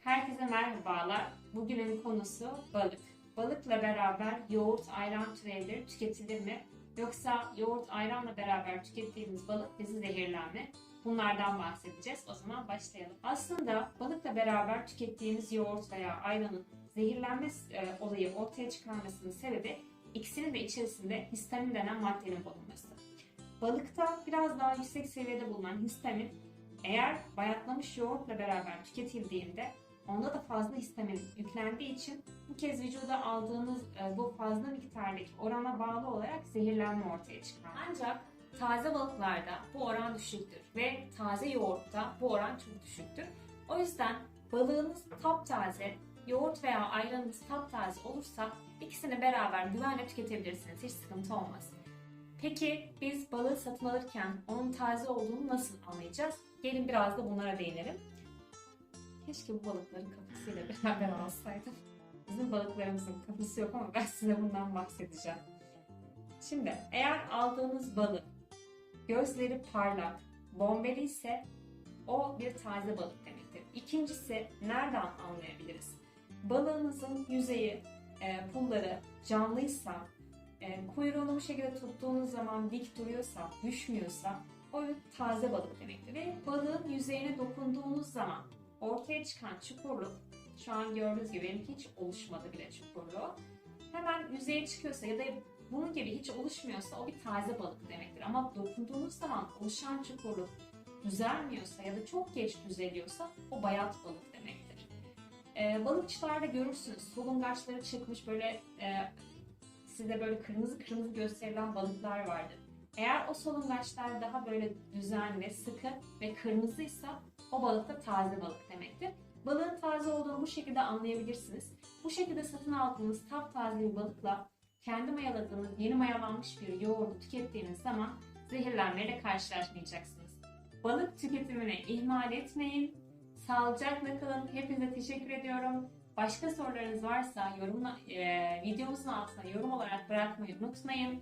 Herkese merhabalar. Bugünün konusu balık. Balıkla beraber yoğurt, ayran türevleri tüketilir mi? Yoksa yoğurt, ayranla beraber tükettiğimiz balık bizi zehirler mi? Bunlardan bahsedeceğiz. O zaman başlayalım. Aslında balıkla beraber tükettiğimiz yoğurt veya ayranın zehirlenme e, olayı ortaya çıkarmasının sebebi ikisinin de içerisinde histamin denen maddenin bulunması. Balıkta biraz daha yüksek seviyede bulunan histamin eğer bayatlamış yoğurtla beraber tüketildiğinde onda da fazla histamin yüklendiği için bu kez vücuda aldığınız e, bu fazla miktardaki orana bağlı olarak zehirlenme ortaya çıkar. Ancak taze balıklarda bu oran düşüktür ve taze yoğurtta bu oran çok düşüktür. O yüzden balığınız taptaze, yoğurt veya ayranınız taptaze olursa ikisini beraber güvenle tüketebilirsiniz. Hiç sıkıntı olmaz. Peki biz balığı satın alırken onun taze olduğunu nasıl anlayacağız? Gelin biraz da bunlara değinelim. Keşke bu balıkların kafasıyla beraber alsaydım. Bizim balıklarımızın kafası yok ama ben size bundan bahsedeceğim. Şimdi eğer aldığınız balık gözleri parlak, bombeli ise o bir taze balık demektir. İkincisi nereden anlayabiliriz? Balığınızın yüzeyi, e, pulları canlıysa, e, kuyruğunu bu şekilde tuttuğunuz zaman dik duruyorsa, düşmüyorsa o taze balık demektir. Ve balığın yüzeyine dokunduğunuz zaman ortaya çıkan çukurluk, şu an gördüğünüz gibi benimki hiç oluşmadı bile çukurluğu. Hemen yüzeye çıkıyorsa ya da bunun gibi hiç oluşmuyorsa o bir taze balık demektir. Ama dokunduğunuz zaman oluşan çukurluk düzelmiyorsa ya da çok geç düzeliyorsa o bayat balık demektir. Ee, balıkçılarda görürsünüz solungaçları çıkmış böyle e, size böyle kırmızı kırmızı gösterilen balıklar vardır. Eğer o solungaçlar daha böyle düzenli, sıkı ve kırmızıysa o balık da taze balık demektir. Balığın taze olduğunu bu şekilde anlayabilirsiniz. Bu şekilde satın aldığınız taptaze bir balıkla kendi mayaladığınız yeni mayalanmış bir yoğurdu tükettiğiniz zaman zehirlenmeyle karşılaşmayacaksınız. Balık tüketimini ihmal etmeyin. Sağlıcakla kalın. Hepinize teşekkür ediyorum. Başka sorularınız varsa yorumla, e, videomuzun altına yorum olarak bırakmayı unutmayın.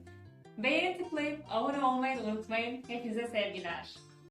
Beğeni tıklayıp abone olmayı unutmayın. Hepinize sevgiler.